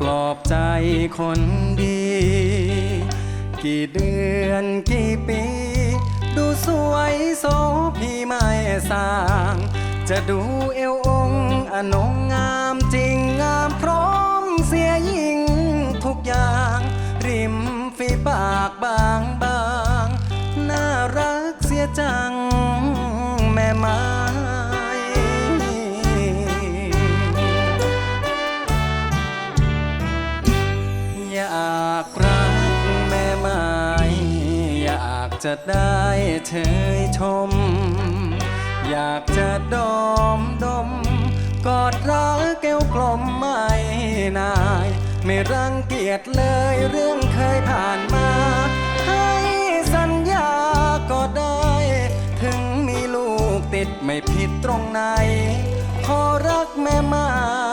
ปลอบใจคนดี กี่เดือนกี่ปี ดูสวยโสพี่ไม่สร้าง จะดูเอวองค์อนงงามจริงงามพร้อมเสียยิ่งทุกอย่าง ริมฝีปากบางบางน่ารักเสียจัง จะได้เชยชม อยากจะดมดม กอดรักแก้วกลมไม่นาย ไม่รังเกียจเลยเรื่องเคยผ่านมา ให้สัญญาก็ได้ ถึงมีลูกติดไม่ผิดตรงไหน ขอรักแม่ม้ดี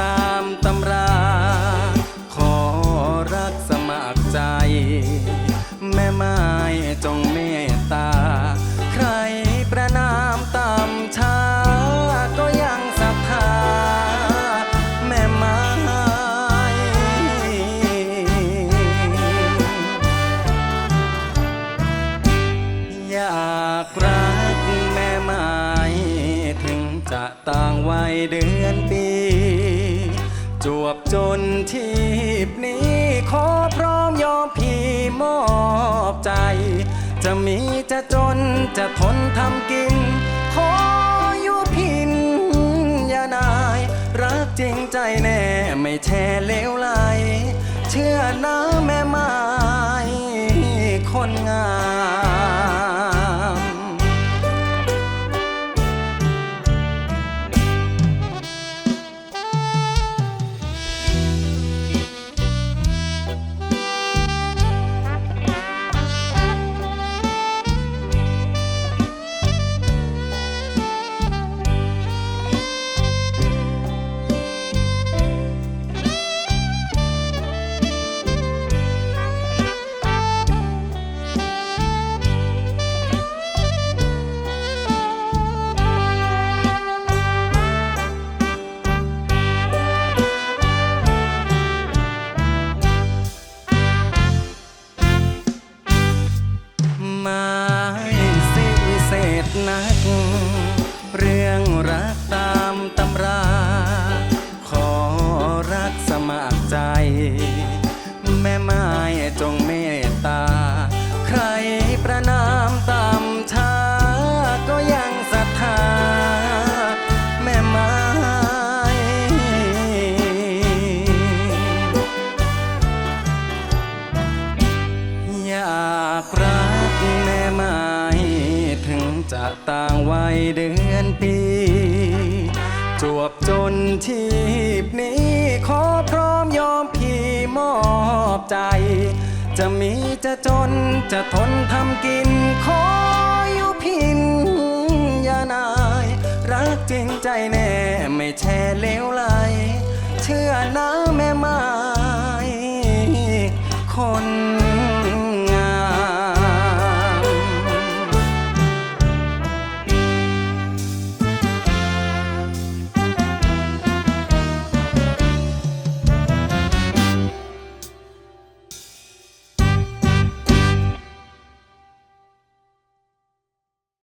ตามตำรา ขอรักสมัครใจ แม่ไม้จงเมตตา ใครประนามต่ำช้าก็ยังศรัทธา แม่ไม้ อยากรักแม่ไม้ ถึงจะต่างวัยเดือน มอบใจ จะมีจะจนจะทนทำกิน ขออยู่พินอย่านาย รักจริงใจแน่ไม่แช่เลวไหล เชื่อนะแม่ไม้คนงาม ต่างวัยเดือนปี จวบจนชีพนี้ ขอพร้อมยอมพี่มอบใจ จะมีจะจนจะทนทำกิน ขออยู่พินอย่านาย รักจริงใจแน่ ไม่แช่เลวไหล เชื่อนะ